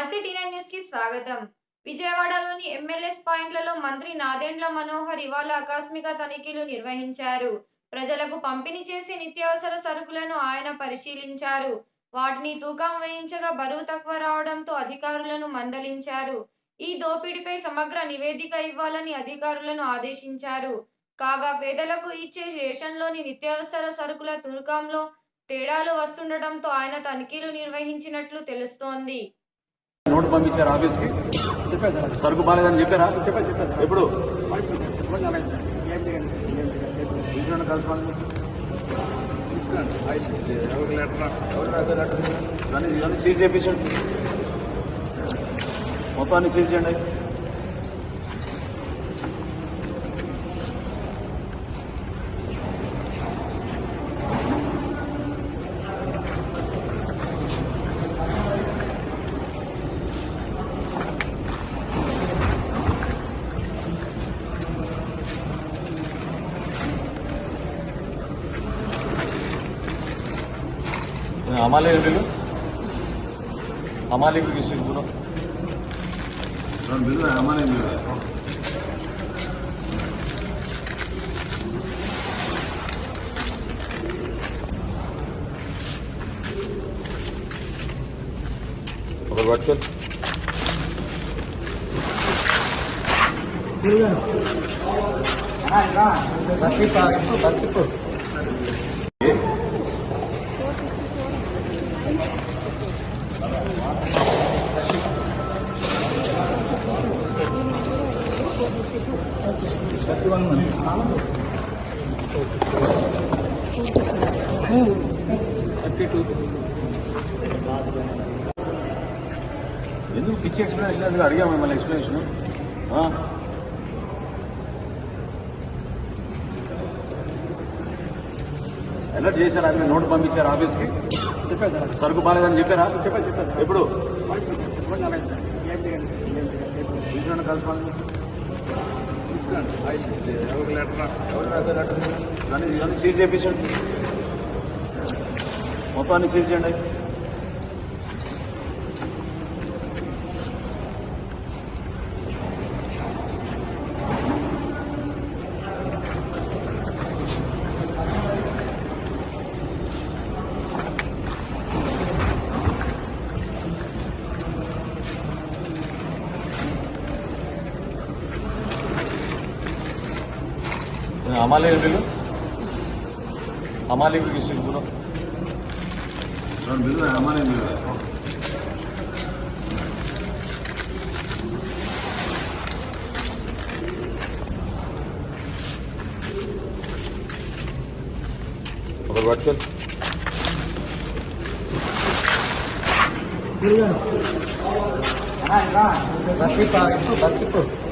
న్యూస్కి స్వాగతం. విజయవాడలోని ఎమ్మెల్యేస్ పాయింట్లలో మంత్రి నాదెండ్ల మనోహర్ ఇవాళ ఆకస్మిక తనిఖీలు నిర్వహించారు. ప్రజలకు పంపిణీ చేసే నిత్యావసర సరుకులను ఆయన పరిశీలించారు. వాటిని తూకం వేయించగా బరువు తక్కువ రావడంతో అధికారులను మందలించారు. ఈ దోపిడీపై సమగ్ర నివేదిక ఇవ్వాలని అధికారులను ఆదేశించారు. కాగా పేదలకు ఇచ్చే రేషన్లోని నిత్యావసర సరుకుల తూకంలో తేడాలు వస్తుండటంతో ఆయన తనిఖీలు నిర్వహించినట్లు తెలుస్తోంది. నోటు పంపించారు ఆఫీస్కి. చెప్పారు సార్. సరుకు బాగాలేదని చెప్పారా? చెప్పారు చెప్పారు. సార్ ఎప్పుడు ఇవ్వండి అలాగే సార్ ఏం చేయండి ఏం చేయండి. आम्हाला येऊ दिलं आम्हाला एक घेशील पुन्हा बिल नाही आम्हाला मिळालं Rochelle. Terima kasih Pak. Terima kasih Pak. Thirty two ఎందుకు పిచ్చి ఎక్స్ప్లెనేషన్ అడిగాము మిమ్మల్ని ఎక్స్ప్లెనేషన్ అలర్ట్ చేశారు? అది నోట్ పంపించారు ఆఫీస్కి? చెప్పారు సార్ సరుకు బాగాలేదని చెప్పారా? చెప్పారు చెప్పారు. ఎప్పుడు? కలపాలి అలాగే ఐదు. సీజ్ చేయించండి మొత్తాన్ని సీజ్ చేయండి. Amale ödülü. Amale bölgesiydi bunu. Ben bilmiyorum, amale bölgesiydi. bırakın. Bırakın. Bırakın. Bırakın.